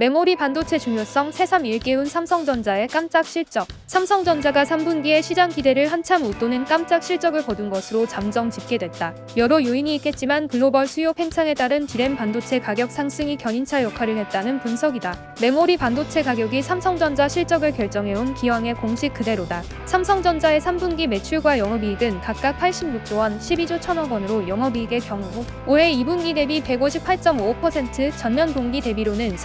메모리 반도체 중요성 새삼 일깨운 삼성전자의 깜짝 실적. 삼성전자가 3분기에 시장 기대를 한참 웃도는 깜짝 실적을 거둔 것으로 잠정 집계됐다. 여러 요인이 있겠지만 글로벌 수요 팽창에 따른 디램 반도체 가격 상승이 견인차 역할을 했다는 분석이다. 메모리 반도체 가격이 삼성전자 실적을 결정해온 기왕의 공식 그대로다. 삼성전자의 3분기 매출과 영업이익은 각각 86조 원, 12조 1천억 원으로 영업이익의 경우 올해 2분기 대비 158.55%, 전년 동기 대비로는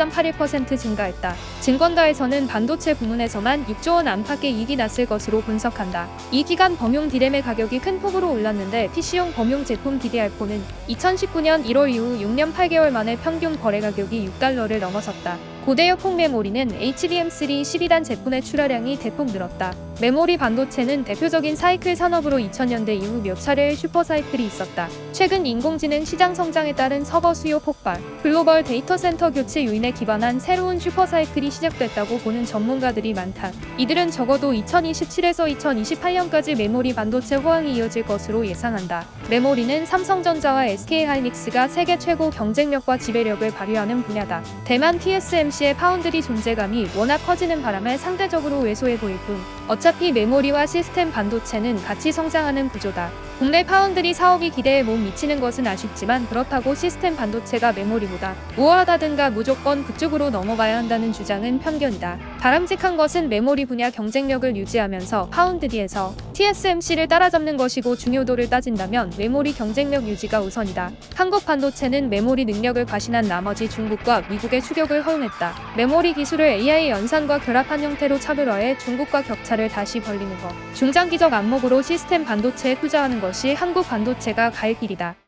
31.81% 증가했다. 증권가에서는 반도체 부문에서만 6조 원 안팎의 이익이 났을 것으로 분석한다. 이 기간 범용 디램의 가격이 큰 폭으로 올랐는데 PC용 범용 제품 DDR4는 2019년 1월 이후 6년 8개월 만에 평균 거래 가격이 6달러를 넘어섰다. 고대역 폭 메모리는 HBM3 12단 제품의 출하량이 대폭 늘었다. 메모리 반도체는 대표적인 사이클 산업으로 2000년대 이후 몇 차례의 슈퍼 사이클이 있었다. 최근 인공지능 시장 성장에 따른 서버 수요 폭발, 글로벌 데이터 센터 교체 요인에 기반한 새로운 슈퍼 사이클이 시작됐다고 보는 전문가들이 많다. 이들은 적어도 2027에서 2028년까지 메모리 반도체 호황이 이어질 것으로 예상한다. 메모리는 삼성전자와 SK하이닉스가 세계 최고 경쟁력과 지배력을 발휘하는 분야다. 대만 TSMC 의 파운드리 존재감이 워낙 커지는 바람에 상대적으로 왜소해 보일 뿐 어차피 메모리와 시스템 반도체는 같이 성장하는 구조다. 국내 파운드리 사업이 기대에 못 미치는 것은 아쉽지만 그렇다고 시스템 반도체가 메모리보다 우월하다든가 무조건 그쪽으로 넘어가야 한다는 주장은 편견이다. 바람직한 것은 메모리 분야 경쟁력을 유지하면서 파운드리에서 TSMC를 따라잡는 것이고 중요도를 따진다면 메모리 경쟁력 유지가 우선이다. 한국 반도체는 메모리 능력을 과신한 나머지 중국과 미국의 추격을 허용했다. 메모리 기술을 AI 연산과 결합한 형태로 차별화해 중국과 격차를 다시 벌리는 것. 중장기적 안목으로 시스템 반도체에 투자하는 것이 한국 반도체가 갈 길이다.